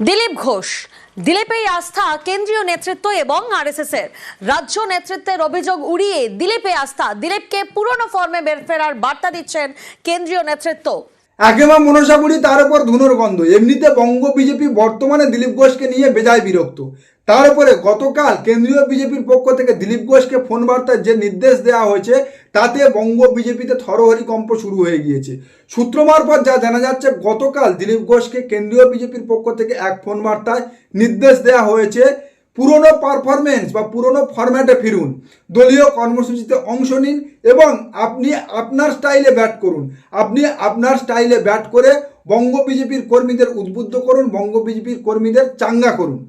দিলীপ ঘোষ। দিলীপের আস্থা কেন্দ্রীয় নেতৃত্ব এবং আরএসএস এর রাজ্য নেতৃত্বের অভিযোগ উড়িয়ে দিলীপে আস্থা। দিলীপকে পুরনো ফর্মে বের ফেরার বার্তা দিচ্ছেন কেন্দ্রীয় নেতৃত্ব। একেমা মনসাপুরি তার উপর ধুনোর গন্ধ। এমনিতে বঙ্গ বিজেপি বর্তমানে দিলীপ ঘোষকে নিয়ে বেজায় বিরক্ত। তার উপরে গতকাল কেন্দ্রীয় বিজেপির পক্ষ থেকে দিলীপ ঘোষকে ফোন বার্তায় যে নির্দেশ দেওয়া হয়েছে, তাতে বঙ্গ বিজেপিতে থরহরি কম্প শুরু হয়ে গিয়েছে। সূত্র মারফত যা জানা যাচ্ছে, গতকাল দিলীপ ঘোষকে কেন্দ্রীয় বিজেপির পক্ষ থেকে এক ফোন বার্তায় নির্দেশ দেওয়া হয়েছে পুরনো পারফরমেন্স বা পুরনো ফরম্যাটে ফিরুন। দলীয় কর্মসূচিতে অংশ নিন এবং আপনি আপনার স্টাইলে ব্যাট করুন। আপনি আপনার স্টাইলে ব্যাট করে বঙ্গ বিজেপির কর্মীদের উদ্বুদ্ধ করুন, বঙ্গ বিজেপির কর্মীদের চাঙ্গা করুন।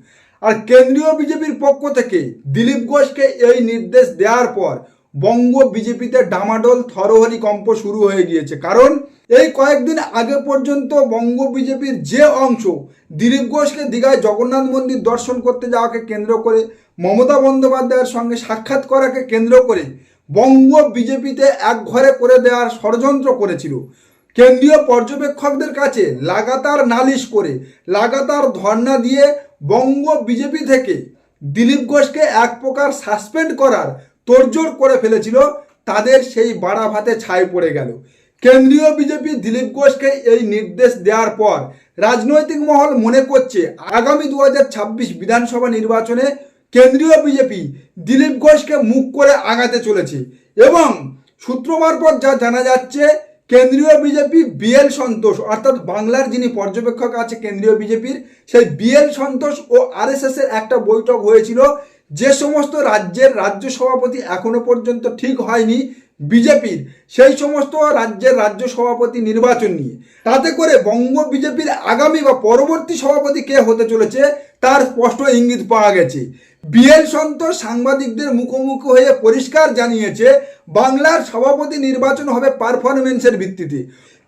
আর কেন্দ্রীয় বিজেপির পক্ষ থেকে দিলীপ ঘোষকে এই নির্দেশ দেওয়ার পর বঙ্গ বিজেপিতে ডামাডোল থরহরি কম্প শুরু হয়ে গিয়েছে। কারণ এই কয়েকদিন আগে পর্যন্ত বঙ্গ বিজেপির যে অংশ দিলীপ ঘোষকে দীঘায় জগন্নাথ মন্দির দর্শন করতে যাওয়াকে কেন্দ্র করে, মমতা বন্দ্যোপাধ্যায়ের সঙ্গে সাক্ষাৎ করাকে কেন্দ্র করে বঙ্গ বিজেপিতে এক ঘরে করে দেওয়ার ষড়যন্ত্র করেছিল। কেন্দ্রীয় পর্যবেক্ষকদের কাছে লাগাতার নালিশ করে, লাগাতার ধর্ণা দিয়ে বঙ্গ বিজেপি থেকে দিলীপ ঘোষকে এক প্রকার সাসপেন্ড করার তোড়জোড় করে ফেলেছিল, তাদের সেই বাড়া ভাতে ছাই পড়ে গেল। কেন্দ্রীয় বিজেপি দিলীপ ঘোষকে এই নির্দেশ দেওয়ার পর রাজনৈতিক মহল মনে করছে আগামী দু হাজার ছাব্বিশ বিধানসভা নির্বাচনে কেন্দ্রীয় বিজেপি দিলীপ ঘোষকে মুখ করে আগাতে চলেছে এবং সূত্র মারফত যা জানা যাচ্ছে, কেন্দ্রীয় বিজেপি বিএল সন্তোষ, অর্থাৎ বাংলার যিনি পর্যবেক্ষক আছে কেন্দ্রীয় বিজেপির, সেই বিএল সন্তোষ ও আরএসএস এর একটা বৈঠক হয়েছিল। যে সমস্ত রাজ্যের রাজ্য সভাপতি এখনও পর্যন্ত ঠিক হয়নি বিজেপির, সেই সমস্ত রাজ্যের রাজ্য সভাপতি নির্বাচন নিয়ে। তাতে করে বঙ্গ বিজেপির আগামী বা পরবর্তী সভাপতি কে হতে চলেছে, তার স্পষ্ট ইঙ্গিত পাওয়া গেছে। বিএল সন্তোষ সাংবাদিকদের মুখোমুখি হয়ে পরিষ্কার জানিয়েছে, বাংলার সভাপতি নির্বাচন হবে পারফরমেন্সের ভিত্তিতে।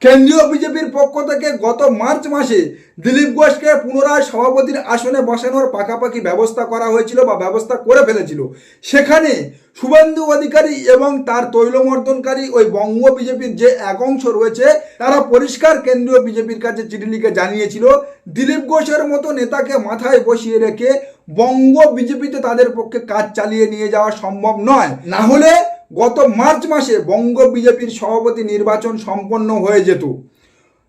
কেন্দ্রীয় বিজেপির পক্ষ থেকে গত মার্চ মাসে দিলীপ ঘোষকে পুনরায় সভাপতির আসনে বসানোর পাকাপাকি ব্যবস্থা করা হয়েছিল বা ব্যবস্থা করে ফেলেছিল। সেখানে শুভেন্দু অধিকারী এবং তার তৈলমর্দনকারী ওই বঙ্গ বিজেপির যে এক অংশ রয়েছে, তারা পরিষ্কার কেন্দ্রীয় বিজেপির কাছে চিঠি লিখে জানিয়েছিল, দিলীপ ঘোষের মতো নেতাকে মাথায় বসিয়ে রেখে বঙ্গ বিজেপিতে তাদের পক্ষে কাজ চালিয়ে নিয়ে যাওয়া সম্ভব নয়। না। হলে গত মার্চ মাসে বঙ্গ বিজেপির সভাপতি নির্বাচন সম্পন্ন হয়ে যেত।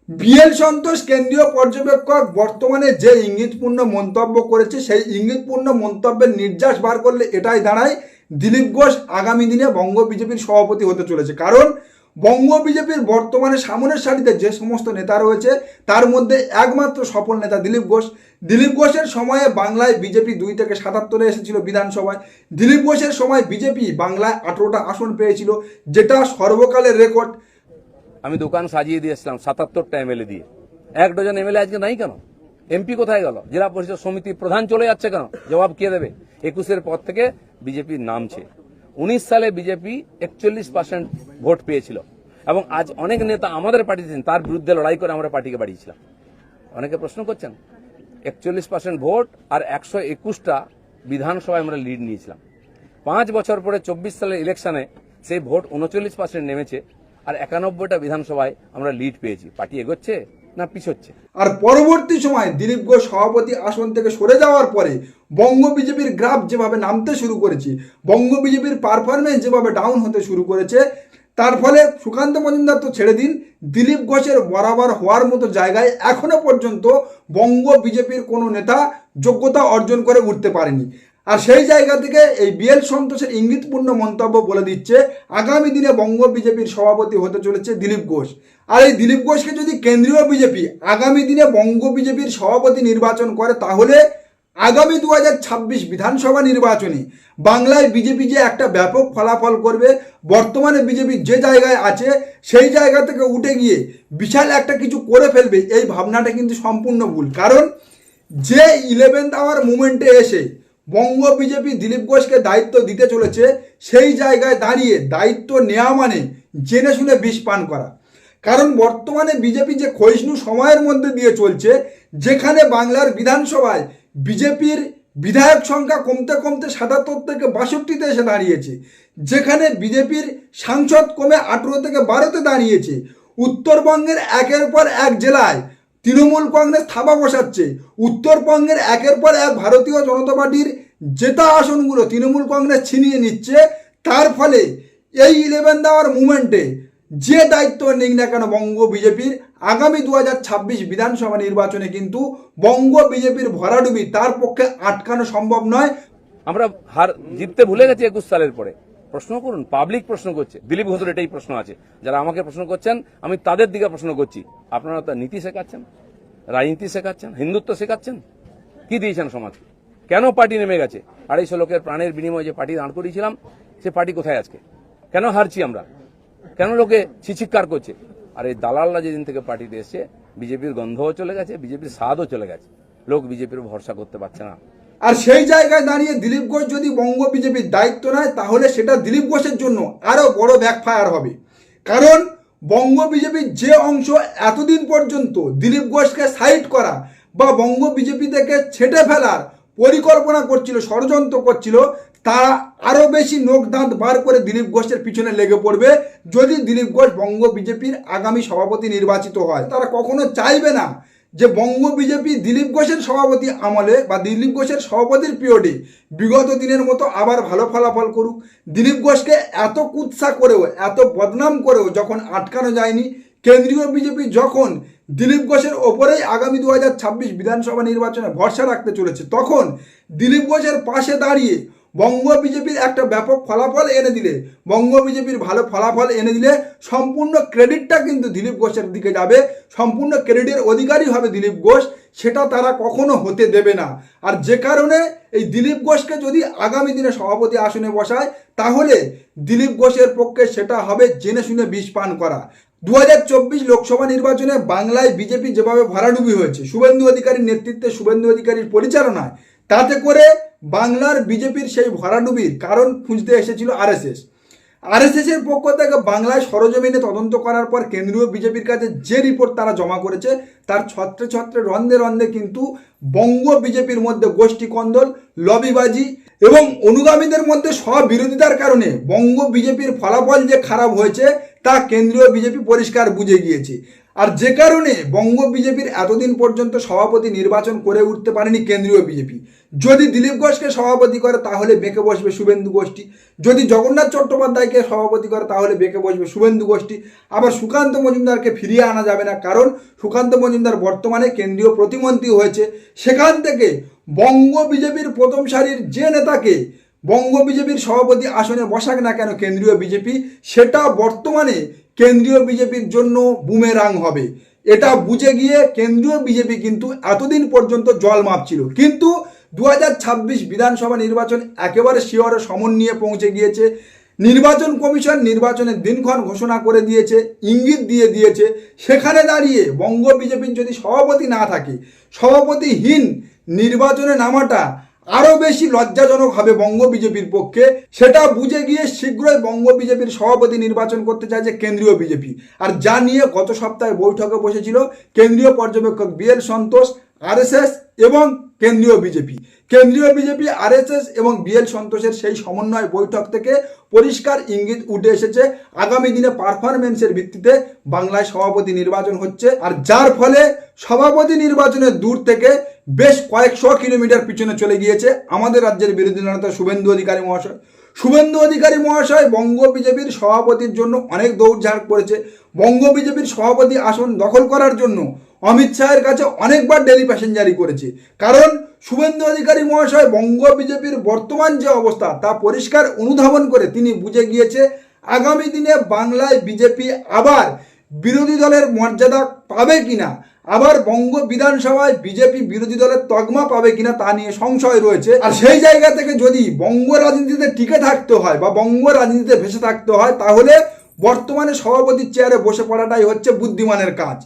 বিএল সন্তোষ কেন্দ্রীয় পর্যবেক্ষক বর্তমানে যে ইঙ্গিতপূর্ণ মন্তব্য করেছে সেই ইঙ্গিতপূর্ণ মন্তব্যের নির্যাস বার করলে এটাই দাঁড়ায় দিলীপ ঘোষ আগামী দিনে বঙ্গ বিজেপির সভাপতি হতে চলেছে। কারণ বঙ্গ বিজেপির বর্তমানে সামনের সারিতে যে সমস্ত নেতা রয়েছে, তার মধ্যে একমাত্র সফল নেতা দিলীপ ঘোষ। দিলীপ ঘোষের সময়ে বাংলায় বিজেপি দুই থেকে সাতাত্তরে এসেছিল বিধানসভায়। দিলীপ ঘোষের সময় বিজেপি বাংলায় আঠেরোটা আসন পেয়েছিল, যেটা সর্বকালের রেকর্ড। আমি দোকান সাজিয়ে দিয়েছিলাম সাতাত্তরটা এমএলএ দিয়ে। এক ডজন এমএলএ আজকে নাই কেন? এমপি কোথায় গেল? জেলা পরিষদ সমিতির প্রধান চলে যাচ্ছে কেন? জবাব কে দেবে? একুশের পর থেকে বিজেপি নামছে উনিশ সালে বিজেপি একচল্লিশ পার্সেন্ট ভোট পেয়েছিল। এবং আজ অনেক নেতা আমাদের পার্টি ছিলেন, তার বিরুদ্ধে লড়াই করে আমরা পার্টিকে বাড়িয়েছিলাম। অনেকে প্রশ্ন করছেন, একচল্লিশ পার্সেন্ট ভোট আর একশো একুশটা বিধানসভায় আমরা লিড নিয়েছিলাম। পাঁচ বছর পরে চব্বিশ সালের ইলেকশনে সেই ভোট উনচল্লিশ পার্সেন্ট নেমেছে আর একানব্বইটা বিধানসভায় আমরা লিড পেয়েছি। পার্টি এগোচ্ছে? না পিছোচ্ছে। আর পরবর্তী সময় দিলীপ ঘোষ সভাপতি আসন থেকে সরে যাওয়ার পরে বঙ্গ বিজেপির গ্রাফ যেভাবে নামতে শুরু করেছে, বঙ্গ বিজেপির পারফরমেন্স যেভাবে ডাউন হতে শুরু করেছে, তার ফলে সুকান্ত মজুমদার তো ছেড়ে দিন, দিলীপ ঘোষের বরাবর হওয়ার মতো জায়গায় এখনও পর্যন্ত বঙ্গ বিজেপির কোনো নেতা যোগ্যতা অর্জন করে উঠতে পারেনি। আর সেই জায়গা থেকে এই বিএল সন্তোষের ইঙ্গিতপূর্ণ মন্তব্য বলে দিচ্ছে, আগামী দিনে বঙ্গ বিজেপির সভাপতি হতে চলেছে দিলীপ ঘোষ। আর এই দিলীপ ঘোষকে যদি কেন্দ্রীয় বিজেপি আগামী দিনে বঙ্গ বিজেপির সভাপতি নির্বাচন করে, তাহলে আগামী দু ছাব্বিশ বিধানসভা নির্বাচনে বাংলায় বিজেপি যে একটা ব্যাপক ফলাফল করবে, বর্তমানে বিজেপি যে জায়গায় আছে, সেই জায়গা থেকে উঠে গিয়ে বিশাল একটা কিছু করে ফেলবে, এই ভাবনাটা কিন্তু সম্পূর্ণ ভুল। কারণ যে ইলেভেন্থ আওয়ার মুভমেন্টে এসে বঙ্গ বিজেপি দিলীপ ঘোষকে দায়িত্ব দিতে চলেছে, সেই জায়গায় দাঁড়িয়ে দায়িত্ব নেওয়া মানে জেনে শুনে বিষ পান করা। কারণ বর্তমানে বিজেপি যে ক্ষয়িষ্ণু সময়ের মধ্যে দিয়ে চলছে, যেখানে বাংলার বিধানসভায় বিজেপির বিধায়ক সংখ্যা কমতে কমতে সাতাত্তর থেকে বাষট্টিতে এসে দাঁড়িয়েছে, যেখানে বিজেপির সাংসদ কমে আঠেরো থেকে বারোতে দাঁড়িয়েছে। উত্তরবঙ্গের একের পর এক জেলায় তৃণমূল কংগ্রেস থাবা বসাচ্ছে। উত্তরবঙ্গের একের পর এক ভারতীয় জনতা পার্টির জেতা আসনগুলো তৃণমূল কংগ্রেস ছিনিয়ে নিচ্ছে। তার ফলে এই ইলেভেন দেওয়ার মুভমেন্টে যে দায়িত্ব নিক না কেন বঙ্গ বিজেপির, আগামী দু হাজার ছাব্বিশ বিধানসভা নির্বাচনে কিন্তু বঙ্গ বিজেপির ভরাডুবি তার পক্ষে আটকানো সম্ভব নয়। আমরা হার জিততে ভুলে গেছি একুশ সালের পরে। প্রশ্ন করুন পাবলিক প্রশ্ন করছে। দিলীপ ঘোষের এটাই প্রশ্ন আছে। যারা আমাকে প্রশ্ন করছেন, আমি তাদের দিকে প্রশ্ন করছি। আপনারা তো নীতি শেখাচ্ছেন, রাজনীতি শেখাচ্ছেন, হিন্দুত্ব শেখাচ্ছেন? কি দিয়েছেন সমাজকে কেন পার্টি নেমে গেছে? আড়াইশো লোকের প্রাণের বিনিময়ে যে পার্টি দাঁড় করিয়েছিলাম, সে পার্টি কোথায় আজকে? কেন হারছি আমরা? কেন লোকে ছিচিৎকার করছে? আর এই দালালরা যেদিন থেকে পার্টিতে এসছে, বিজেপির গন্ধও চলে গেছে, বিজেপির স্বাদও চলে গেছে। লোক বিজেপির ভরসা করতে পারছে না। আর সেই জায়গায় দাঁড়িয়ে দিলীপ ঘোষ যদি বঙ্গ বিজেপির দায়িত্ব নেয়, তাহলে সেটা দিলীপ ঘোষের জন্য আরও বড় ব্যাকফায়ার হবে। কারণ বঙ্গ বিজেপির যে অংশ এতদিন পর্যন্ত দিলীপ ঘোষকে সাইড করা বা বঙ্গ বিজেপি থেকে ছেটে ফেলার পরিকল্পনা করছিল, ষড়যন্ত্র করছিল, তারা আরও বেশি নোক দাঁত বার করে দিলীপ ঘোষের পিছনে লেগে পড়বে। যদি দিলীপ ঘোষ বঙ্গ বিজেপির আগামী সভাপতি নির্বাচিত হয়, তারা কখনো চাইবে না যে বঙ্গ বিজেপি দিলীপ ঘোষের সভাপতি আমলে বা দিলীপ ঘোষের সভাপতির পিরিয়ডে বিগত দিনের মতো আবার ভালো ফলাফল করুক। দিলীপ ঘোষকে এত কুৎসা করেও, এত বদনাম করেও যখন আটকানো যায়নি, কেন্দ্রীয় বিজেপি যখন দিলীপ ঘোষের ওপরেই আগামী দু হাজার ছাব্বিশ বিধানসভা নির্বাচনে ভরসা রাখতে চলেছে, তখন দিলীপ ঘোষের পাশে দাঁড়িয়ে বঙ্গ বিজেপির একটা ব্যাপক ফলাফল এনে দিলে, বঙ্গ বিজেপির ভালো ফলাফল এনে দিলে সম্পূর্ণ ক্রেডিটটা কিন্তু দিলীপ ঘোষের দিকে যাবে, সম্পূর্ণ ক্রেডিটের অধিকারী হবে দিলীপ ঘোষ, সেটা তারা কখনো হতে দেবে না। আর যে কারণে এই দিলীপ ঘোষকে যদি আগামী দিনে সভাপতি আসনে বসায়, তাহলে দিলীপ ঘোষের পক্ষে সেটা হবে জেনে শুনে বিষ পান করা। দু হাজার চব্বিশ লোকসভা নির্বাচনে বাংলায় বিজেপি যেভাবে ভরাডুবি হয়েছে, শুভেন্দু অধিকারীর নেতৃত্বে শুভেন্দু অধিকারীর পরিচালনায়, তাতে করে বাংলার বিজেপির সেই ভরাডুবির কারণ খুঁজতে এসেছিল আরএসএস। আরএসএস এর পক্ষ থেকে বাংলায় সরজমিনে তদন্ত করার পর কেন্দ্রীয় বিজেপির কাছে যে রিপোর্ট তারা জমা করেছে, তার ছত্রে ছত্রে রন্ধে রন্ধে কিন্তু বঙ্গ বিজেপির মধ্যে গোষ্ঠী কন্দল, লবিবাজি এবং অনুগামীদের মধ্যে স্ববিরোধিতার কারণে বঙ্গ বিজেপির ফলাফল যে খারাপ হয়েছে, তা কেন্দ্রীয় বিজেপি পরিষ্কার বুঝে গিয়েছে। আর যে কারণে বঙ্গ বিজেপির এতদিন পর্যন্ত সভাপতি নির্বাচন করে উঠতে পারেনি কেন্দ্রীয় বিজেপি। যদি দিলীপ ঘোষকে সভাপতি করে, তাহলে বেঁকে বসবে শুভেন্দু গোষ্ঠী। যদি জগন্নাথ চট্টোপাধ্যায়কে সভাপতি করে, তাহলে বেঁকে বসবে শুভেন্দু গোষ্ঠী। আবার সুকান্ত মজুমদারকে ফিরিয়ে আনা যাবে না, কারণ সুকান্ত মজুমদার বর্তমানে কেন্দ্রীয় প্রতিমন্ত্রী হয়েছে। সেখান থেকে বঙ্গ বিজেপির প্রথম সারির যে নেতাকে বঙ্গ বিজেপির সভাপতি আসনে বসাক না কেন কেন্দ্রীয় বিজেপি, সেটা বর্তমানে কেন্দ্রীয় বিজেপির জন্য বুমেরাং হবে। এটা বুঝে গিয়ে কেন্দ্রীয় বিজেপি কিন্তু এতদিন পর্যন্ত জল মাপছিল। কিন্তু দু হাজার ছাব্বিশ বিধানসভা নির্বাচন একেবারে শিওরে সমন নিয়ে পৌঁছে গিয়েছে। নির্বাচন কমিশন নির্বাচনের দিনক্ষণ ঘোষণা করে দিয়েছে, ইঙ্গিত দিয়ে দিয়েছে। সেখানে দাঁড়িয়ে বঙ্গ বিজেপির যদি সভাপতি না থাকে, সভাপতিহীন নির্বাচনে নামাটা আরও বেশি লজ্জাজনক হবে বঙ্গ বিজেপির পক্ষে। সেটা বুঝে গিয়ে শীঘ্রই বঙ্গ বিজেপির সভাপতি নির্বাচন করতে চাইছে কেন্দ্রীয় বিজেপি। আর যা নিয়ে গত সপ্তাহে বৈঠকে বসেছিল কেন্দ্রীয় পর্যবেক্ষক বিএল সন্তোষ, আরএসএস এবং কেন্দ্রীয় বিজেপি। কেন্দ্রীয় বিজেপি, আরএসএস এবং বিএল সন্তোষের সেই সমন্বয় বৈঠক থেকে পরিষ্কার ইঙ্গিত উঠে এসেছে আগামী দিনে পারফরমেন্সের ভিত্তিতে বাংলায় সভাপতি নির্বাচন হচ্ছে। আর যার ফলে সভাপতি নির্বাচনের দূর থেকে বেশ কয়েকশো কিলোমিটার পিছনে চলে গিয়েছে আমাদের রাজ্যের বিরোধী নেতা শুভেন্দু অধিকারী মহাশয়। শুভেন্দু অধিকারী মহাশয় বঙ্গ বিজেপির সভাপতির জন্য অনেক দৌড়ঝাঁপ করেছে। বঙ্গ বিজেপির সভাপতি আসন দখল করার জন্য অমিত শাহের কাছে অনেকবার ডেলি প্যাসেঞ্জারি করেছে। কারণ শুভেন্দু অধিকারী মহাশয় বঙ্গ বিজেপির বর্তমান যে অবস্থা তা পরিষ্কার অনুধাবন করে তিনি বুঝে গিয়েছে, আগামী দিনে বাংলায় বিজেপি আবার বিরোধী দলের মর্যাদা পাবে কিনা। আবার বঙ্গ বিধানসভায় বিজেপি বিরোধী দলের তকমা পাবে কিনা তা নিয়ে সংশয় রয়েছে। আর সেই জায়গা থেকে যদি বঙ্গ রাজনীতিতে টিকে থাকতে হয় বা বঙ্গ রাজনীতিতে ভেসে থাকতে হয়, তাহলে বর্তমানে সভাপতির চেয়ারে বসে পড়াটাই হচ্ছে বুদ্ধিমানের কাজ।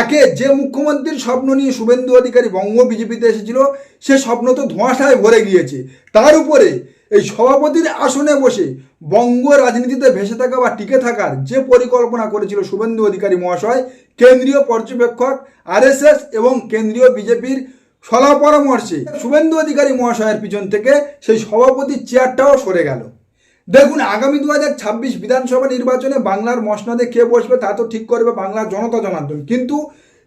একে যে মুখ্যমন্ত্রীর স্বপ্ন নিয়ে শুভেন্দু অধিকারী বঙ্গ বিজেপিতে এসেছিল, সে স্বপ্ন তো ধোঁয়াশায় ভরে গিয়েছে। তার উপরে এই সভাপতির আসনে বসে বঙ্গ রাজনীতিতে ভেসে থাকা বা টিকে থাকার যে পরিকল্পনা করেছিল শুভেন্দু অধিকারী মহাশয়, কেন্দ্রীয় পর্যবেক্ষক, আরএসএস এবং কেন্দ্রীয় বিজেপির সলা পরামর্শে শুভেন্দু অধিকারী মহাশয়ের পিছন থেকে সেই সভাপতির চেয়ারটাও সরে গেল। দেখুন, আগামী দু হাজার ছাব্বিশ বিধানসভা নির্বাচনে বাংলার মসনদে কে বসবে তা তো ঠিক করবে বাংলার জনতা জনার্দন। কিন্তু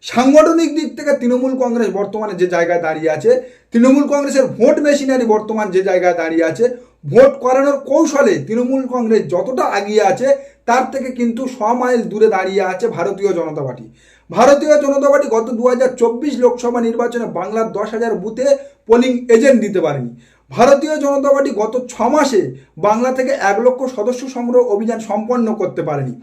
সাংগঠনিক দিক থেকে তৃণমূল কংগ্রেস বর্তমানে যে জায়গায় দাঁড়িয়ে আছে, তৃণমূল কংগ্রেসের ভোট মেশিনারি বর্তমান যে জায়গায় দাঁড়িয়ে আছে, ভোট করানোর কৌশলে তৃণমূল কংগ্রেস যতটা এগিয়ে আছে, তার থেকে কিন্তু ছ মাইল দূরে দাঁড়িয়ে আছে ভারতীয় জনতা পার্টি। ভারতীয় জনতা পার্টি গত দু হাজার চব্বিশ লোকসভা নির্বাচনে বাংলার দশ হাজার বুথে পোলিং এজেন্ট দিতে পারেনি। ভারতীয় জনতা পার্টি গত ছ মাসে বাংলা থেকে এক লক্ষ সদস্য সংগ্রহ অভিযান সম্পন্ন করতে পারেনি।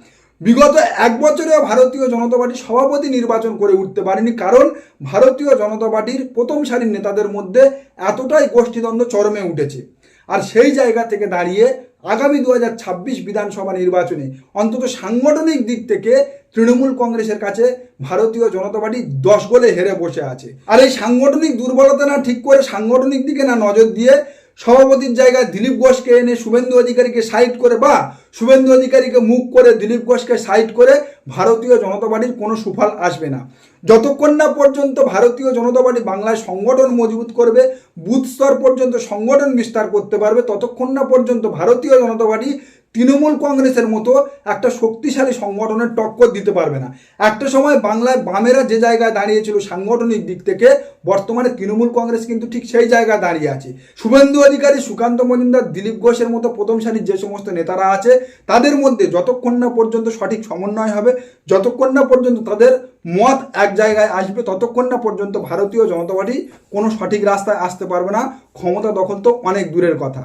বিগত এক বছরেও ভারতীয় জনতা পার্টি সভাপতি নির্বাচন করে উঠতে পারেনি, কারণ ভারতীয় জনতা পার্টির প্রথম সারির নেতাদের মধ্যে এতটাই গোষ্ঠীদ্বন্দ্ব চরমে উঠেছে। আর সেই জায়গা থেকে দাঁড়িয়ে আগামী দু হাজার ছাব্বিশ বিধানসভা নির্বাচনে অন্তত সাংগঠনিক দিক থেকে তৃণমূল কংগ্রেসের কাছে ভারতীয় জনতা পার্টি দশ গোলে হেরে বসে আছে। আর এই সাংগঠনিক দুর্বলতা না ঠিক করে সাংগঠনিক দিকে না নজর দিয়ে সভাপতির জায়গায় দিলীপ ঘোষকে এনে শুভেন্দু অধিকারীকে সাইড করে বা শুভেন্দু অধিকারীকে মুখ করে দিলীপ ঘোষকে সাইড করে ভারতীয় জনতা পার্টির কোনো সুফল আসবে না। যতক্ষণ না পর্যন্ত ভারতীয় জনতা পার্টি বাংলায় সংগঠন মজবুত করবে, বুথ স্তর পর্যন্ত সংগঠন বিস্তার করতে পারবে, ততক্ষণ না পর্যন্ত ভারতীয় জনতা পার্টি তৃণমূল কংগ্রেসের মতো একটা শক্তিশালী সংগঠনের টক্কর দিতে পারবে না। একটা সময় বাংলায় বামেরা যে জায়গায় দাঁড়িয়েছিল সাংগঠনিক দিক থেকে, বর্তমানে তৃণমূল কংগ্রেস কিন্তু ঠিক সেই জায়গায় দাঁড়িয়ে আছে। শুভেন্দু অধিকারী, সুকান্ত মজুমদার, দিলীপ ঘোষের মতো প্রথম সারির যে সমস্ত নেতারা আছে, তাদের মধ্যে যতক্ষণ না পর্যন্ত সঠিক সমন্বয় হবে, যতক্ষণ না পর্যন্ত তাদের মত এক জায়গায় আসবে, ততক্ষণ না পর্যন্ত ভারতীয় জনতা পার্টি কোনো সঠিক রাস্তায় আসতে পারবে না। ক্ষমতা দখল তো অনেক দূরের কথা।